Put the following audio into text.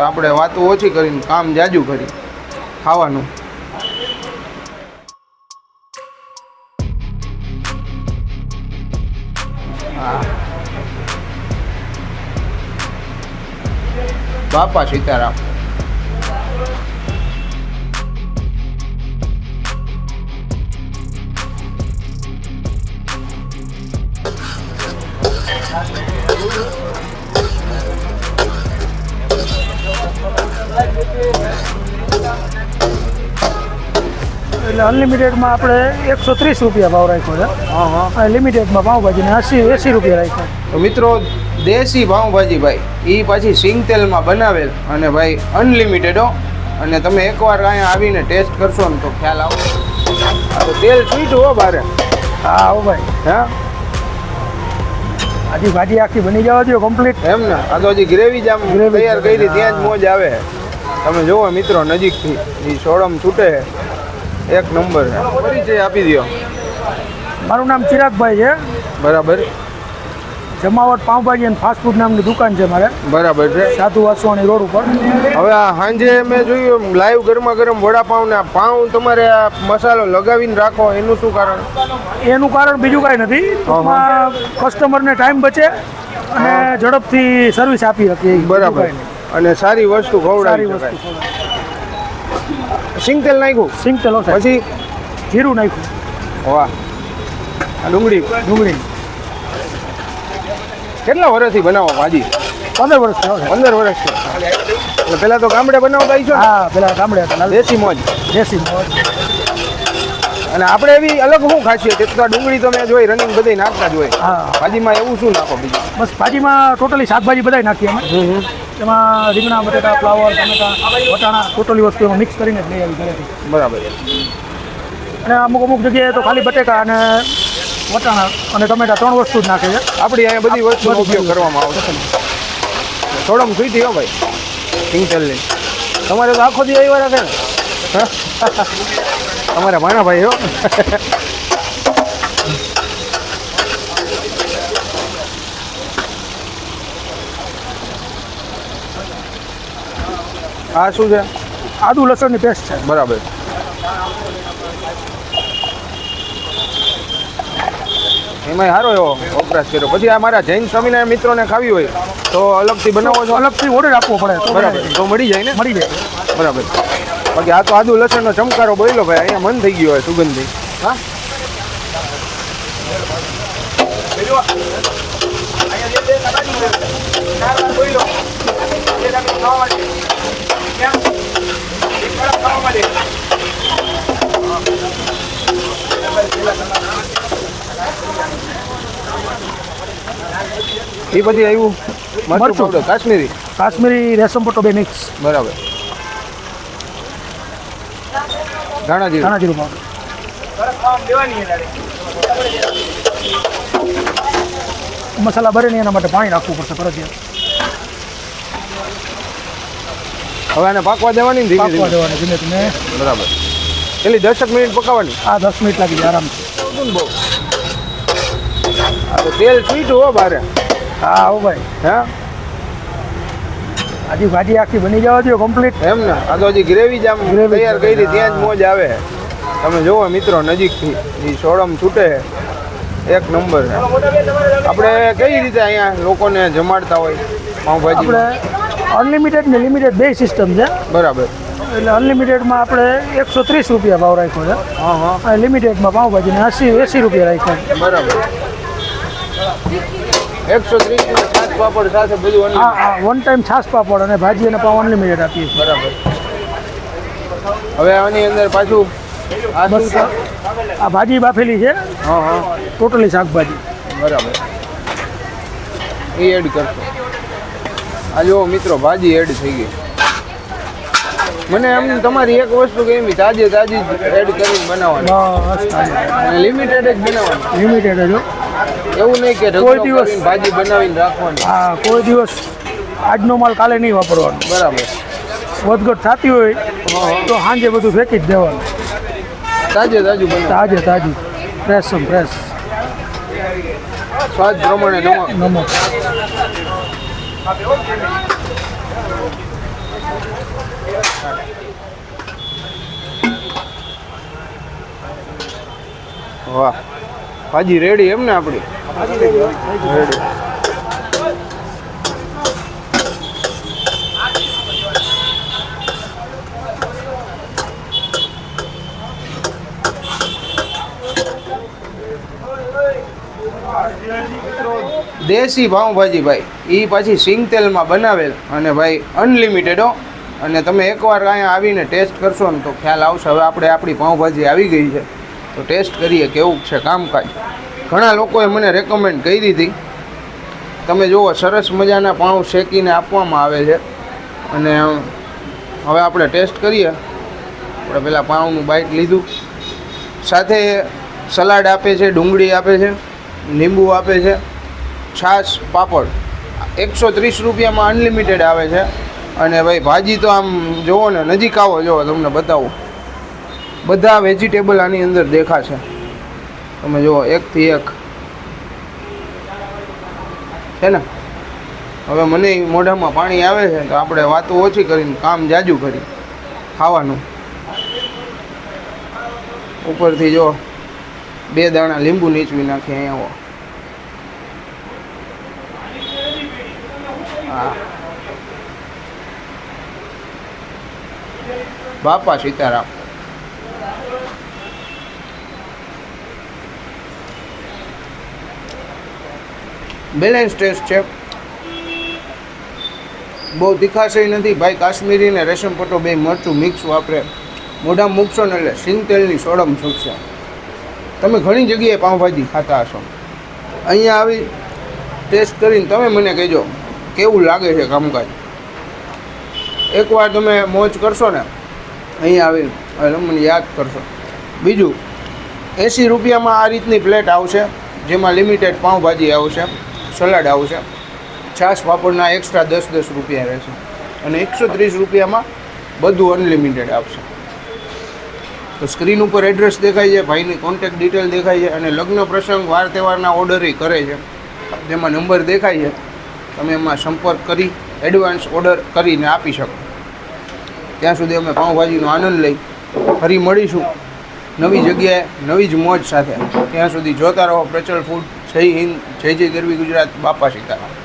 તો આપણે વાતો ઓછી કરીને કામ જાજુ કરી. ખાવાનું. બાપા સીતારામ. એટલે અનલિમિટેડમાં આપણે એકસો ત્રીસ રૂપિયા ભાવ રાખ્યો છે. હા હા. લિમિટેડમાં પાઉંભાજીને એંસી એંસી રૂપિયા રાખ્યો. તો મિત્રો દેશી પાઉંભાજી ભાઈ એ પાછી સિંગ તેલમાં બનાવેલ અને ભાઈ અનલિમિટેડ હો. અને તમે એકવાર અહીંયા આવીને ટેસ્ટ કરશો ને તો ખ્યાલ આવો તેલ સ્વીટું હો બારે હા આવો ભાઈ. હા? આજી ભાજી આખી બની જવા દો કમ્પ્લીટ એમ ને? આ તો હજી ગ્રેવી જામ તૈયાર કરી ત્યાં જ મોજ આવે. તમે જુઓ મિત્રો નજીકથી એ સોડમ છૂટે. એક નંબર. પરિચય આપી દો મારું નામ ચિરાગભાઈ છે. બરાબર. જમાવટ પાઉંભાજી અને ફાસ્ટફૂડ નામની દુકાન છે મારે. બરાબર છે. સાધુ વાસવાણી રોડ ઉપર. હવે આ સાંજે મેં જોયું લાઈવ ગરમા ગરમ વડાપાઉં ને આ પાઉં તમારે આ મસાલો લગાવીને રાખો એનું શું કારણ? એનું કારણ બીજું કાંઈ નથી. કસ્ટમરને ટાઈમ બચે અને ઝડપથી સર્વિસ આપી શકીએ બરાબર. અને સારી વસ્તુ સારી ખવડાવી શકાય. સિંગ તેલ નાખ્યું? સિંગ તેલો પછી? જીરું નાખ્યું. વાહ. ડુંગળી. ડુંગળી. કેટલા વર્ષથી બનાવો ભાજી? પંદર વર્ષ પંદર વર્ષથી એટલે પહેલા તો ગામડે બનાવતા આવીશો ને? હા પેલા ગામડે હતા. દેશી મોજ. દેશી મોજ. અને આપણે એવી અલગ શું ખાસિયત? એક તો ડુંગળી તો મેં જોઈ રનિંગ બધી નાખતા જ હોય. હા. ભાજીમાં એવું શું નાખો બીજું? બસ ભાજીમાં ટોટલી શાકભાજી બધાય નાખીએ અમે. એમાં રીંગણા બટેટા ફ્લાવર ટમેટા વટાણા ટોટલી વસ્તુ એમાં મિક્સ કરીને જ લઈ આવી ઘરેથી. બરાબર. અને અમુક અમુક જગ્યાએ તો ખાલી બટેકા અને વટાણા અને ટમેટા ત્રણ વસ્તુ જ નાખે છે. આપણી અહીંયા બધી વસ્તુનો ઉપયોગ કરવામાં આવે છે. થોડોમ સુઈ હો ભાઈ. સિંગતેલની. તમારે તો આખો દી આવ્યા રાખે ને? હા? તમારા ભાણા ભાઈ હો. આ શું છે? આદુ લસણની પેસ્ટ છે. બરાબર. એમાં સારો એવો વપરાશ કર્યો. પછી આ મારા જૈન સ્વામિનારાયણ મિત્રોને ખાવી હોય તો અલગથી બનાવો છો? અલગથી ઓર્ડર આપવો પડે. બરાબર. તો મળી જાય ને? મળી જાય. બરાબર. બાકી આ તો આદુ લસણનો ચમકારો બોલ્યો ભાઈ અહીંયા મન થઈ ગયો હોય સુગંધી. હા? એ પછી આવ્યું મરચું કાશ્મીરી. કાશ્મીરી રેશમ પટ્ટો બે મિક્સ બરાબર. ધાણા જીરું. રૂપા મસાલા ભરે નહીં એના માટે પાણી નાખવું પડશે ફરજિયાત. હવે આને પાકવા દેવાની ને ધીમે પાકવા દેવાની ધીમે ધીમે. બરાબર. પેલી દસક મિનિટ પકાવવાની આ દસ મિનિટ લાગી જાય આરામથી. બહુ. આ તો તેલ સ્વીટ હો બારે. હા હો ભાઈ. હા? આજી ભાજી આખી બની જવા દો કમ્પ્લીટ એમ ને? આ તો હજી ગ્રેવી જ આમ તૈયાર કરી ત્યાં જ મોજ આવે. તમે જોવો મિત્રો નજીકથી એ સોડમ છૂટે. એક નંબર. આપણે કઈ રીતે અહીંયા લોકોને જમાડતા હોય? પાઉંભાજી આપણે અનલિમિટેડ ને લિમિટેડ બે સિસ્ટમ છે. બરાબર. એટલે અનલિમિટેડમાં આપણે એકસો ત્રીસ રૂપિયા ભાવ રાખ્યો છે. હા હા. અને લિમિટેડમાં પાઉંભાજીને એંસી એંસી રૂપિયા રાખ્યા છે. બરાબર. એકસો ત્રીસ સાત પાપડ સાથે બધું હા હા વન ટાઈમ છાશ પાપડ અને ભાજી અને પાવ અનલિમિટેડ આપીએ છીએ. બરાબર. હવે આની અંદર પાછું બસ આ ભાજી બાફેલી છે. હા હા. ટોટલી શાકભાજી. બરાબર. એ એડ કરશો. આ જો મિત્રો ભાજી એડ થઈ ગઈ. મને એમ તમારી એક વસ્તુ કેવી તાજે તાજી એડ કરીને બનાવવાની. લિમિટેડ જ બનાવવાની. લિમિટેડ જ એવું નહીં કે કોઈ દિવસ- ભાજી બનાવીને રાખવાની. હા કોઈ દિવસ આજનો માલ કાલે નહીં વાપરવાનો. બરાબર. વધઘટ થતી હોય તો સાંજે બધું ફેંકી જ દેવાનું. તાજે તાજું તાજે તાજું. ફ્રેશ ફ્રેશ સ્વાદ પ્રમાણે નમક. નમક. વાહ. ભાજી રેડી એમ ને આપણી? રેડી. દેશી પાઉંભાજી ભાઈ. એ પાછી સિંગ તેલમાં બનાવેલ અને ભાઈ અનલિમિટેડ હો. અને તમે એકવાર અહીંયા આવીને ટેસ્ટ કરશો ને તો ખ્યાલ આવશે. હવે આપણે આપણી પાઉંભાજી આવી ગઈ છે. તો ટેસ્ટ કરીએ કેવું છે કામકાજ. ઘણા લોકોએ મને રેકમેન્ડ કરી હતી તમે જુઓ, સરસ મજાના પાઉં શેકીને આપવામાં આવે છે. અને હવે આપણે ટેસ્ટ કરીએ. આપણે પહેલાં પાઉંનું બાઇટ લીધું. સાથે સલાડ આપે છે, ડુંગળી આપે છે, લીંબુ આપે છે. છાશ, પાપડ. એકસો ત્રીસ રૂપિયામાં અનલિમિટેડ આવે છે. અને ભાઈ, ભાજી તો આમ જુઓ ને, નજીક આવો જુઓ તમને બતાવું. બધા વેજીટેબલ આની અંદર દેખાશે. તમે જુઓ, એકથી એક. છે ને? હવે મને મોઢામાં પાણી આવે છે, તો આપણે વાતો ઓછી કરીને, કામ જાજુ કરી. ખાવાનું. ઉપરથી જો, બે દાણા લીંબુ નીચવી નાખી અહીંયા આવો હા બાપા સીતારામ. બેલેન્સ ટેસ્ટ છે. બહુ તીખાશય નથી. ભાઈ કાશ્મીરી ને રેશમ પટો બે મરચું મિક્સ વાપરે. મોઢા મૂકશો ને એટલે સિંગ તેલની સોડમ છૂટશે. તમે ઘણી જગ્યાએ પાઉંભાજી ખાતા હશો. અહીંયા આવી ટેસ્ટ કરીને તમે મને કહેજો. કેવું લાગે છે કામકાજ? એકવાર તમે મોજ કરશો ને, અહીં આવીને મને યાદ કરશો. બીજું, એંસી રૂપિયામાં આ રીતની પ્લેટ આવશે, જેમાં લિમિટેડ પાઉંભાજી આવશે, સલાડ આવશે. છાશ પાપડના એક્સ્ટ્રા દસ દસ રૂપિયા રહેશે. અને એકસો ત્રીસ રૂપિયામાં બધું અનલિમિટેડ આવશે તો સ્ક્રીન ઉપર એડ્રેસ દેખાય છે, ભાઈની કોન્ટેક્ટ ડિટેલ દેખાય છે, અને લગ્ન પ્રસંગ વાર તહેવારના ઓર્ડર કરે છે. જેમાં નંબર દેખાય છે. તમે એમાં સંપર્ક કરી એડવાન્સ ઓર્ડર કરીને આપી શકો. ત્યાં સુધી અમે પાઉંભાજીનો આનંદ લઈ ફરી મળીશું નવી જગ્યાએ, નવી જ મોજ સાથે. ત્યાં સુધી જોતા રહો પ્રચલ ફૂડ જય હિન્દ, જય જય ગરવી ગુજરાત. બાપા સીતારામ.